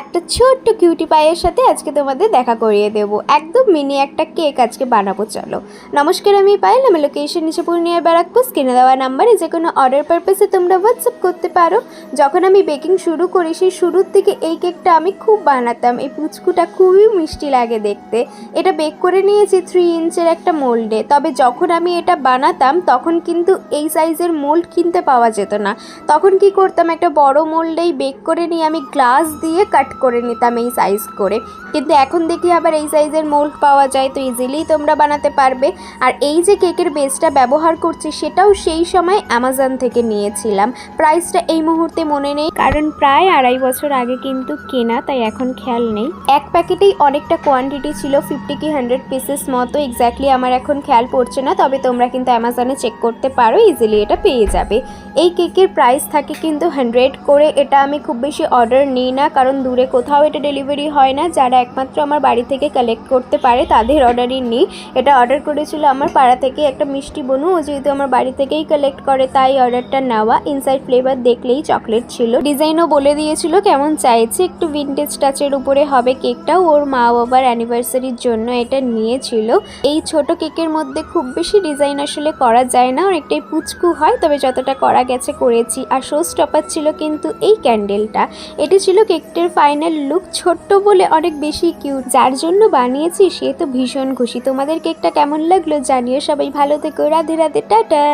একটা ছোট্ট কিউটি পায়ের সাথে আজকে তোমাদের দেখা করিয়ে দেবো। একদম মিনি একটা কেক আজকে বানাবো, চলো। নমস্কার, আমি পায়েল। আমি লোকেশন নিচে পূর্ণিয়া ব্যারাকপুর। স্ক্রিনে দেওয়া নাম্বারে যে কোনো অর্ডার পারপাসে তোমরা হোয়াটসঅ্যাপ করতে পারো। যখন আমি বেকিং শুরু করি, সেই শুরুর থেকে এই কেকটা আমি খুব বানাতাম। এই পুচকুটা খুবই মিষ্টি লাগে দেখতে। এটা বেক করে নিয়েছি থ্রি ইঞ্চের একটা মোল্ডে তবে যখন আমি এটা বানাতাম, তখন কিন্তু এই সাইজের মোল্ড কিনতে পাওয়া যেত না। তখন কি করতাম, একটা বড় মোল্ডেই বেক করে নিয়ে আমি গ্লাস দিয়ে কাট করে নিতাম এই সাইজ করে। কিন্তু এখন দেখি আবার এই সাইজের মোল্ড পাওয়া যায় তো ইজিলি তোমরা বানাতে পারবে। আর এই যে কেকের বেসটা ব্যবহার করছি সেটাও সেই সময় অ্যামাজন থেকে নিয়েছিলাম। প্রাইসটা এই মুহূর্তে মনে নেই। কারণ প্রায় আড়াই বছর আগে কিন্তু কেনা তাই এখন খেয়াল নেই। এক প্যাকেটেই অনেকটা কোয়ান্টিটি ছিল ফিফটি কি হান্ড্রেড পিসেস মতো এক্স্যাক্টলি আমার এখন খেয়াল পড়ছে না তবে তোমরা কিন্তু অ্যামাজনে চেক করতে পারো ইজিলি এটা পেয়ে যাবে। এই কেকের প্রাইস থাকে কিন্তু হান্ড্রেড করে এটা আমি খুব বেশি অর্ডার নিই না কারণ দূরে কোথাও এটা ডেলিভারি হয় না। যারা একমাত্র আমার বাড়ি থেকে কালেক্ট করতে পারে, তাদের অর্ডারই নিই। এটা অর্ডার করেছিল আমার পাড়া থেকে একটা মিষ্টি বনু। ও যেহেতু আমার বাড়ি থেকেই কালেক্ট করে, তাই অর্ডারটা নেওয়া। ইনসাইড ফ্লেভার দেখলেই চকলেট ছিল। ডিজাইনও বলে দিয়েছিল কেমন চাইছে। একটু ভিনটেজ টাচের উপরে হবে কেকটাও ওর মা বাবার অ্যানিভার্সারির জন্য এটা নিয়েছিল। এই ছোট কেকের মধ্যে খুব বেশি ডিজাইন আসলে করা যায় না। অনেকটাই পুচকু হয়, তবে যতটা করা গেছে করেছি। আর শো স্টপার ছিল কিন্তু এই ক্যান্ডেলটা এটি ছিল কেকটার ফাইনাল লুক ছোট্ট বলে অনেক বেশি কিউট যার জন্য বানিয়েছি, সে তো ভীষণ খুশি। তোমাদের কেকটা কেমন লাগল জানিও সবাই ভালো থেকো। রাধে রাধে, টাটা।